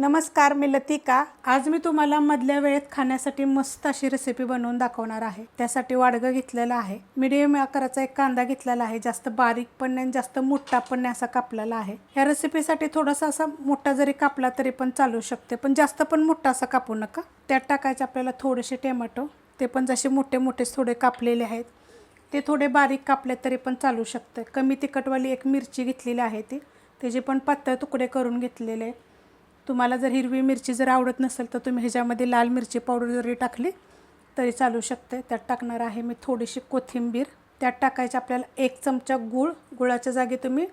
नमस्कार मी लतिका. आज मी तुम्हाला मधल्या वेळेत खाण्यासाठी मस्त अशी रेसिपी बनवून दाखवणार आहे. त्यासाठी वाडगं घेतलेलं आहे. मिडियम आकाराचा एक कांदा घेतलेला आहे. जास्त बारीक पण नाही आणि जास्त मोठा पण नाही असा कापलेला आहे. ह्या रेसिपीसाठी थोडासा असा मोठा जरी कापला तरी पण चालू शकते. पण जास्त पण मोठा असा कापू नका. त्यात टाकायचे आपल्याला थोडेसे टोमॅटो ते पण जसे मोठे मोठे थोडे कापलेले आहेत. ते थोडे बारीक कापले तरी पण चालू शकते. कमी तिखटवाली एक मिरची घेतलेली आहे ती. त्याचे पण पातळ तुकडे करून घेतलेले. आहे तुम्हाला जर हिरवी मिरची जर आवडत नसेल तर तुम्ही ह्याच्यामध्ये लाल मिरची पावडर जरी टाकली तरी चालू शकते. त्यात टाकणार आहे मी थोडीशी कोथिंबीर. त्यात टाकायचे आपल्याला एक चमचा गूळ. गुळाच्या जागी तुम्ही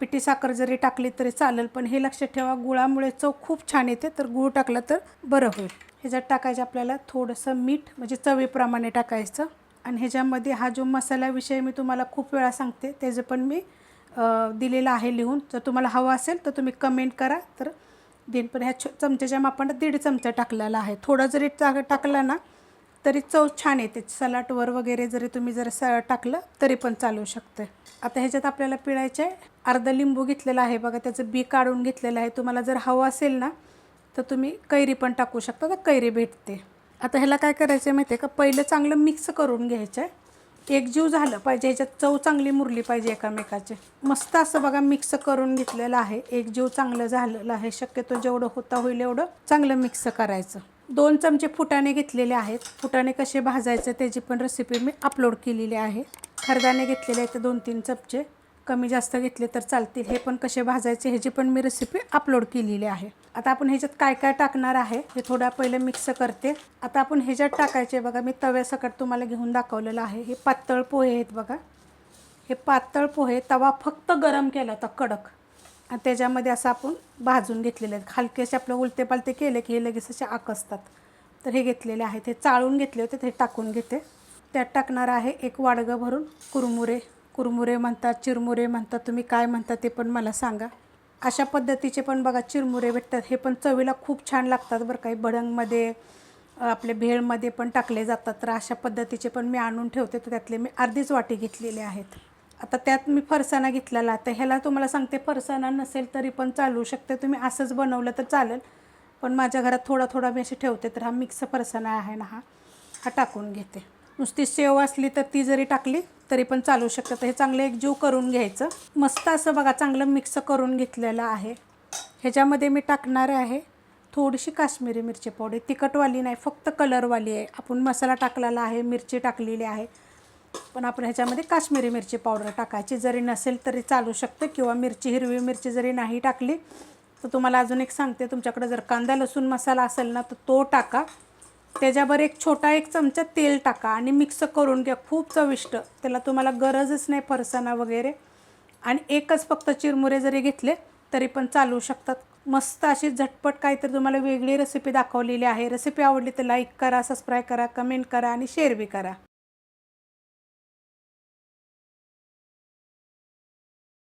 पिठी साखर जरी टाकली तरी चालेल पण हे लक्षात ठेवा गुळामुळे चव खूप छान येते. तर गूळ टाकलं तर बरं होईल. ह्याच्यात टाकायचं आपल्याला थोडंसं मीठ म्हणजे चवीप्रमाणे टाकायचं. आणि ह्याच्यामध्ये हा जो मसाल्याविषयी मी तुम्हाला खूप वेळा सांगते त्याचं पण मी दिलेलं आहे लिहून. जर तुम्हाला हवं असेल तर तुम्ही कमेंट करा. तर पण ह्या छ चमच्याच्या मापानं दीड चमचा टाकलेला आहे थोडं जरी टाक टाकला ना तरी चव छान येते. सलाटवर वगैरे जरी तुम्ही जर स टाकलं तरी पण चालू शकतं. आता ह्याच्यात आपल्याला पिळायचे अर्धा लिंबू घेतलेला आहे बघा त्याचं बी काढून घेतलेलं आहे. तुम्हाला जर हवं असेल ना तर तुम्ही कैरी पण टाकू शकता तर कैरी भेटते. आता ह्याला काय करायचं आहे माहिती आहे का? पहिलं चांगलं मिक्स करून घ्यायचं आहे एकजीव झालं पाहिजे ह्याच्यात चव चांगली मुरली पाहिजे एकामेकाचे. मस्त असं बघा मिक्स करून घेतलेलं आहे. एकजीव चांगलं झालेलं आहे. शक्यतो जेवढं होता होईल एवढं चांगलं मिक्स करायचं. दोन चमचे फुटाणे घेतलेले आहेत. फुटाणे कसे भाजायचे त्याची पण रेसिपी मी अपलोड केलेली आहे. खरदाने घेतलेले आहेत दोन तीन चमचे. कमी जास्त घेतले तर चालतील. हे पण कसे भाजायचे ह्याची पण मी रेसिपी अपलोड केलेली आहे. आता आपण ह्याच्यात काय काय टाकणार आहे हे थोडं पहिले मिक्स करते. आता आपण ह्याच्यात टाकायचे बघा मी तव्यासकट तुम्हाला घेऊन दाखवलेलं आहे. हे पातळ पोहे आहेत बघा. हे पातळ पोहे तवा फक्त गरम केला होता कडक. आणि त्याच्यामध्ये असं आपण भाजून घेतलेले आहेत. हलकेसे आपलं उलते पालते केले की हे लगेच असे आकसतात. तर हे घेतलेले आहेत. हे चाळून घेतले होते ते टाकून घेते. त्यात टाकणार आहे एक वाडगं भरून कुरमुरे. कुरमुरे म्हणतात चिरमुरे म्हणतात तुम्ही काय म्हणता ते पण मला सांगा. अशा पद्धतीचे पण बघा चिरमुरे भेटतात. हे पण चवीला खूप छान लागतात बरं काही भडंगमध्ये आपले भेळमध्ये पण टाकले जातात. तर अशा पद्धतीचे पण मी आणून ठेवते. तर त्यातले मी अर्धीच वाटी घेतलेले आहेत. आता त्यात मी फरसाणा घेतलेला. तर ह्याला तुम्हाला सांगते फरसाणा नसेल तरी पण चालू शकते. तुम्ही असंच बनवलं तर चालेल. पण माझ्या घरात थोडा थोडा मी असे ठेवते. तर हा मिक्स फरसाणा आहे ना हा. हा टाकून घेते. नुसती शेव असली तर ती जरी टाकली तरी पण चालू शकतं. तर हे चांगलं एकजीव करून घ्यायचं. मस्त असं बघा चांगलं मिक्स करून घेतलेलं आहे. ह्याच्यामध्ये मी टाकणार आहे थोडीशी काश्मीरी मिरची पावडर. तिखटवाली नाही फक्त कलरवाली आहे. आपण मसाला टाकलेला आहे मिरची टाकलेली आहे. पण आपण ह्याच्यामध्ये काश्मीरी मिरची पावडर टाकायची. जरी नसेल तरी चालू शकतं. किंवा मिरची हिरवी मिरची जरी नाही टाकली तर तुम्हाला अजून एक सांगते. तुमच्याकडे जर कांदा लसूण मसाला असेल ना तर तो टाका. त्याच्यावर एक छोटा एक चमचा तेल टाका आणि मिक्स करून घ्या. खूप चविष्ट. त्याला तुम्हाला गरजच नाही फरसाणा वगैरे. आणि एकच फक्त चिरमुरे जरी घेतले तरी पण चालू शकतात. मस्त अशी झटपट काहीतरी तुम्हाला वेगळी रेसिपी दाखवलेली आहे. रेसिपी आवडली तर लाईक करा सबस्क्राईब करा कमेंट करा आणि शेअर बी करा.